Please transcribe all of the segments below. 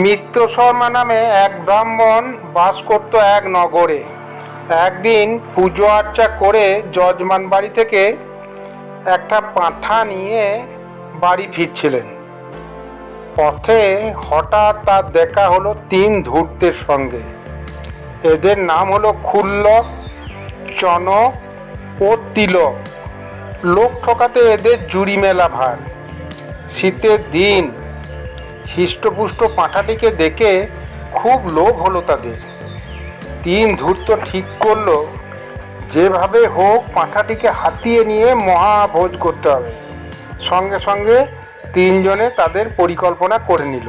মিত্র শর্মা নামে এক ব্রাহ্মণ বাস করত এক নগরে। একদিন পুজো আর্চা করে যজমান বাড়ি থেকে একটা পাঁঠা নিয়ে বাড়ি ফিরছিলেন। পথে হঠাৎ তার দেখা হলো তিন ধূর্তের সঙ্গে। এদের নাম হলো খুল্লক চনক ও তিলক। লোক ঠকাতে এদের জুড়ি মেলা ভার। শীতের দিন হৃষ্টপুষ্ট পাঁঠাটিকে দেখে খুব লোভ হলো তাদের। তিন ধূর্ত ঠিক করল, যেভাবে হোক পাঁঠাটিকে হাতিয়ে নিয়ে মহাভোজ করতে হবে। সঙ্গে সঙ্গে তিনজনে তাদের পরিকল্পনা করে নিল।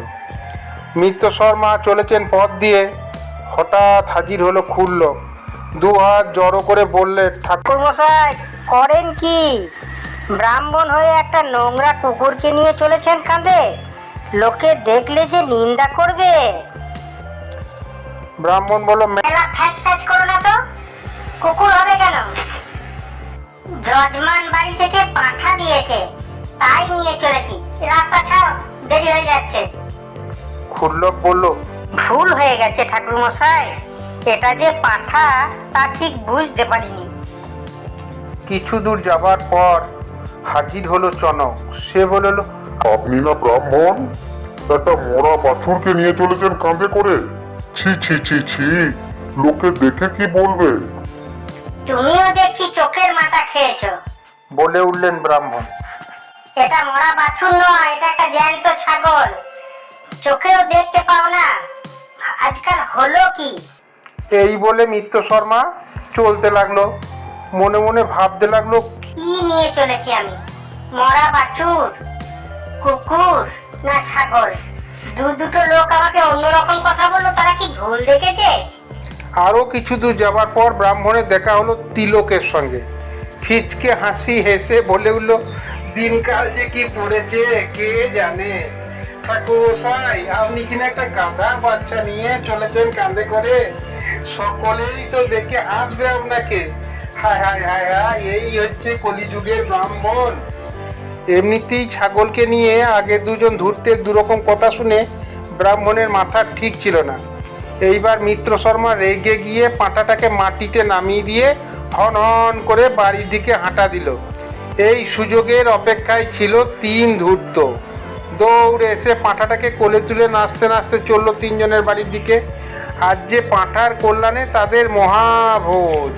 মিত্র শর্মা চলেছেন পথ দিয়ে। হঠাৎ হাজির হলো খুলল। দু হাত জড়ো করে বললে ঠাকুর ঠাকুরমশাই করেন কি? ব্রাহ্মণ হয়ে একটা নোংরা কুকুরকে নিয়ে চলেছেন কাঁধে লোকে দেখলে যে নিন্দা করবে। ব্রাহ্মণ বলল মেলা ফ্যাচ ফ্যাচ করো না তো? কুকুর হবে কেন? যজমান বাড়ি থেকে পাঠা দিয়েছে তাই নিয়ে চলেছি। রাস্তা ছাড়ো দেরি হয়ে যাচ্ছে। খুল্লক বলল ভুল হয়ে গেছে ঠাকুর মশাই এটা যে পাঠা তা ঠিক বুঝতে পারিনি। কিছু দূর যাবার পর হাজির হলো চনক। সে বলল আপনি না ব্রাহ্মণ? একটা মরা বাছুরকে নিয়ে চলেছেন কাঁধে করে? ছি ছি ছি ছি। লোকে দেখে কি বলবে? তুমিও দেখছি চোখের মাথা খেয়েছো। বলে উঠলেন ব্রাহ্মণ। এটা মরা বাছুর নয় এটা একটা জ্যান্ত ছাগল। চোখেও দেখতে পাও না। আজকাল হলো কি? এই বলে মিত্র শর্মা চলতে লাগল। মনে মনে ভাবতে লাগল কি নিয়ে চলেছি আমি? মরা বাছুর? কুকুর? না ছাগল। দু দুটো লোক আমাকে অন্যরকম কথা বলল, তারা কি ভুল দেখেছে? আরও কিছু দূর যাবার পর ব্রাহ্মণের দেখা হলো তিলকের সঙ্গে। ফিচকে হাসি হেসে বলে উঠল, দিনকাল যে কি পড়েছে, কে জানে? ঠাকুরমশাই আপনি কিনা একটা গাধা বাচ্চা নিয়ে চলেছেন কাঁধে করে? সকলেই তো দেখে হাসবে আপনাকে। হায় হায় হায় হায়, এই হচ্ছে কলিযুগের ব্রাহ্মণ। এমনিতেই ছাগলকে নিয়ে আগে দুজন ধূর্তের দুরকম কথা শুনে ব্রাহ্মণের মাথা ঠিক ছিল না। এইবার মিত্র শর্মা রেগে গিয়ে পাঁটাটাকে মাটিতে নামিয়ে দিয়ে হন হন করে বাড়ির দিকে হাঁটা দিল। এই সুযোগের অপেক্ষায় ছিল তিন ধূর্ত। দৌড়ে এসে পাঁঠাটাকে কোলে তুলে নাচতে নাচতে চলল তিনজনের বাড়ির দিকে। আর যে পাঁঠার কল্যাণে তাদের মহাভোজ।